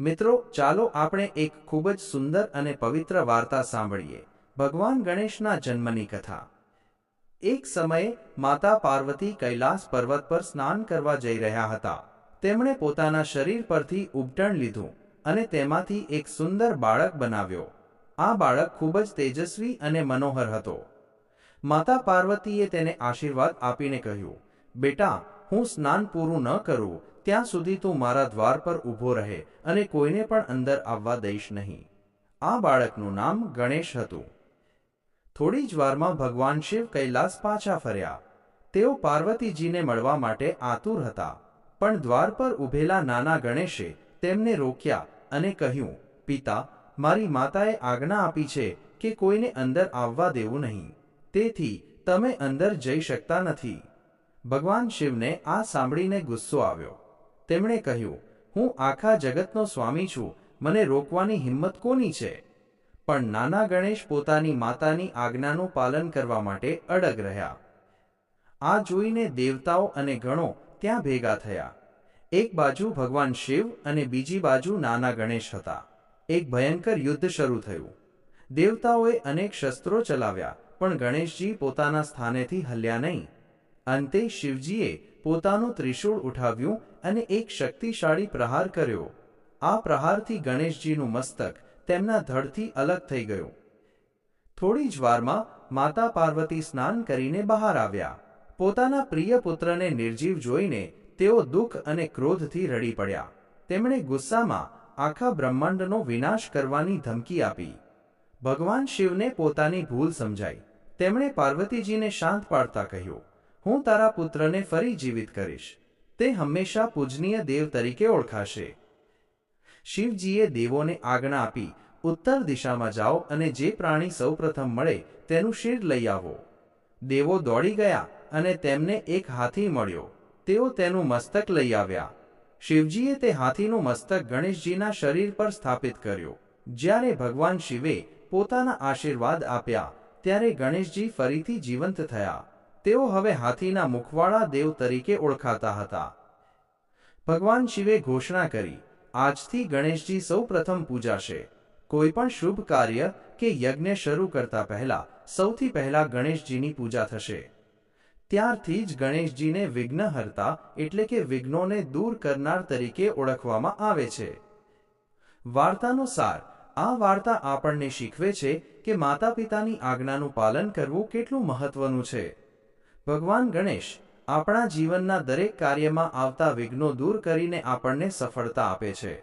મિત્રો, ચાલો આપણે એક ખૂબ જ સુંદર અને પવિત્ર વાર્તા સાંભળીએ. ભગવાન ગણેશના જન્મની કથા. એક સમયે માતા પાર્વતી કૈલાસ પર્વત પર સ્નાન કરવા જઈ રહ્યા હતા. તેમણે પોતાના શરીર પરથી ઉબટણ લીધું અને તેમાંથી એક સુંદર બાળક બનાવ્યો. આ બાળક ખૂબ જ તેજસ્વી અને મનોહર હતો. માતા પાર્વતીએ તેને આશીર્વાદ આપીને કહ્યું બેટા, હું સ્નાન પૂરું ન કરું, ત્યાં સુધી તું મારા દ્વાર પર ઊભો રહે અને કોઈને પણ અંદર આવવા દઈશ નહીં. આ બાળકનું નામ ગણેશ હતું. થોડી જ વારમાં ભગવાન શિવ કૈલાસ પાછા ફર્યા. તેઓ પાર્વતીજીને મળવા માટે આતુર હતા, પણ દ્વાર પર ઊભેલા નાના ગણેશે તેમને રોક્યા અને કહ્યું, પિતા, મારી માતાએ આજ્ઞા આપી છે કે કોઈને અંદર આવવા દેવું નહીં. તેથી તમે અંદર જઈ શકતા નથી. ભગવાન શિવને આ સાંભળીને ગુસ્સો આવ્યો. તેમણે કહ્યું, હું આખા જગતનો સ્વામી છું, મને રોકવાની હિંમત કોની છે? પણ નાના ગણેશ પોતાની માતાની આજ્ઞાનું પાલન કરવા માટે અડગ રહ્યા. આ જોઈને દેવતાઓ અને ગણો ત્યાં ભેગા થયા. એક બાજુ ભગવાન શિવ અને બીજી બાજુ નાના ગણેશ હતા. એક ભયંકર યુદ્ધ શરૂ થયું. દેવતાઓએ અનેક શસ્ત્રો ચલાવ્યા, પણ ગણેશજી પોતાના સ્થાનેથી હલ્યા નહીં. અંતે શિવજીએ પોતાનું ત્રિશૂળ ઉઠાવ્યું અને એક શક્તિશાળી પ્રહાર કર્યો. આ પ્રહારથી ગણેશજીનું મસ્તક તેમના ધડથી અલગ થઈ ગયું. થોડી જ વારમાં માતા પાર્વતી સ્નાન કરીને બહાર આવ્યા. પોતાના પ્રિય પુત્રને નિર્જીવ જોઈને તેઓ દુઃખ અને ક્રોધથી રડી પડ્યા. તેમણે ગુસ્સામાં આખા બ્રહ્માંડનો વિનાશ કરવાની ધમકી આપી. ભગવાન શિવને પોતાની ભૂલ સમજાઈ. તેમણે પાર્વતીજીને શાંત પાડતા કહ્યું હું તારા પુત્રને ફરી જીવિત કરીશ. તે હંમેશા પૂજનીય દેવ તરીકે ઓળખાશે. શિવજીએ દેવોને આજ્ઞા આપી, ઉત્તર દિશામાં જાઓ અને જે પ્રાણી સૌપ્રથમ મળે તેનું શિર લઈ આવો. દેવો દોડી ગયા અને તેમને એક હાથી મળ્યો. તેઓ તેનું મસ્તક લઈ આવ્યા. શિવજીએ તે હાથીનું મસ્તક ગણેશજીના શરીર પર સ્થાપિત કર્યું. જ્યારે ભગવાન શિવે પોતાના આશીર્વાદ આપ્યા, ત્યારે ગણેશજી ફરીથી જીવંત થયા. તેઓ હવે હાથીના મુખવાળા દેવ તરીકે ઓળખાતા હતા. ભગવાન શિવે ઘોષણા કરી, આજથી ગણેશજી સૌ પ્રથમ પૂજાશે. કોઈ પણ શુભ કાર્ય કે યજ્ઞ શરૂ કરતા પહેલા સૌથી પહેલા ગણેશજીની પૂજા થશે. ત્યારથી જ ગણેશજીને વિઘ્નહર્તા એટલે કે વિઘ્નોને દૂર કરનાર તરીકે ઓળખવામાં આવે છે. વાર્તાનો સાર. આ વાર્તા આપણને શીખવે છે કે માતા પિતાની આજ્ઞાનું પાલન કરવું કેટલું મહત્વનું છે. ભગવાન ગણેશ આપણા જીવનના દરેક કાર્યમાં આવતા વિઘ્નો દૂર કરીને આપણને સફળતા આપે છે.